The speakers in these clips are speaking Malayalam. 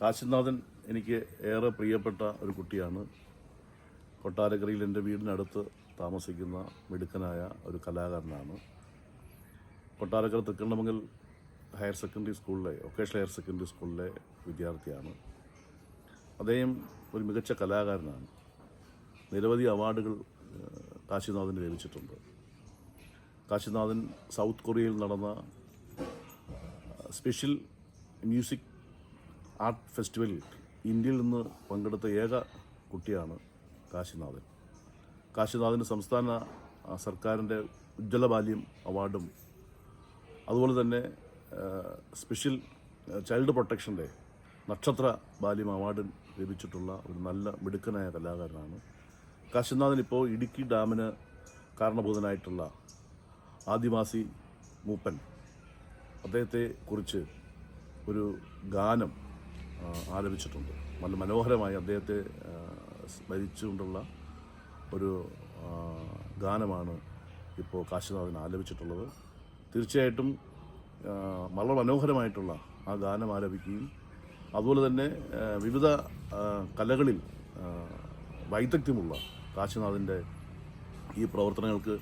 കാശിനാഥൻ എനിക്ക് ഏറെ പ്രിയപ്പെട്ട ഒരു കുട്ടിയാണ്. കൊട്ടാരക്കരയിൽ എന്റെ വീടിനടുത്ത് താമസിക്കുന്ന മിടുക്കനായ ഒരു കലാകാരനാണ്. കൊട്ടാരക്കര തൃക്കണ്ണമംഗൽ ഹയർ സെക്കൻഡറി സ്കൂളിലെ വൊക്കേഷണൽ ഹയർ സെക്കൻഡറി സ്കൂളിലെ വിദ്യാർത്ഥിയാണ്. അദ്ദേഹം ഒരു മികച്ച കലാകാരനാണ്. നിരവധി അവാർഡുകൾ കാശിനാഥന് ലഭിച്ചിട്ടുണ്ട്. കാശിനാഥൻ സൗത്ത് കൊറിയയിൽ നടന്ന സ്പെഷ്യൽ മ്യൂസിക് ആർട്ട് ഫെസ്റ്റിവലിൽ ഇന്ത്യയിൽ നിന്ന് പങ്കെടുത്ത ഏക കുട്ടിയാണ് കാശിനാഥൻ. കാശിനാഥന് സംസ്ഥാന സർക്കാരിന്റെ ഉജ്ജ്വല ബാല്യം അവാർഡും അതുപോലെ തന്നെ സ്പെഷ്യൽ ചൈൽഡ് പ്രൊട്ടക്ഷന്റെ നക്ഷത്ര ബാല്യം അവാർഡും ലഭിച്ചിട്ടുള്ള ഒരു നല്ല മിടുക്കനായ കലാകാരനാണ്. കാശിനാഥൻ ഇപ്പോൾ ഇടുക്കി ഡാമിന് കാരണഭൂതനായിട്ടുള്ള ആദിവാസി മൂപ്പൻ. അദ്ദേഹത്തെ കുറിച്ച് ഒരു ഗാനം ആലപിച്ചിട്ടുണ്ട്. നല്ല മനോഹരമായി അദ്ദേഹത്തെ സ്മരിച്ചുകൊണ്ടുള്ള ഒരു ഗാനമാണ് ഇപ്പോൾ കാശിനാഥൻ ആലപിച്ചിട്ടുള്ളത്. തീർച്ചയായിട്ടും വളരെ മനോഹരമായിട്ടുള്ള ആ ഗാനം ആലപിക്കുകയും അതുപോലെ തന്നെ വിവിധ കലകളിൽ വൈദഗ്ധ്യമുള്ള കാശിനാഥിന്റെ ഈ പ്രവർത്തനങ്ങൾക്ക്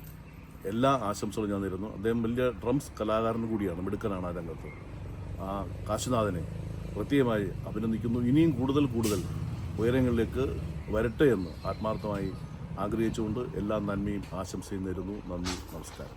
എല്ലാ ആശംസകളും ഞാൻ നേരുന്നു. അദ്ദേഹം വലിയ ഡ്രംസ് കലാകാരൻ കൂടിയാണ് മിടുക്കനാണ് ആ രംഗത്ത്. ആ കാശിനാഥനെ പ്രത്യേകമായി അഭിനന്ദിക്കുന്നു. ഇനിയും കൂടുതൽ കൂടുതൽ ഉയരങ്ങളിലേക്ക് വരട്ടെ എന്ന് ആത്മാർത്ഥമായി ആഗ്രഹിച്ചുകൊണ്ട് എല്ലാ നന്മയും ആശംസയും നേരുന്നു. നന്ദി നമസ്കാരം.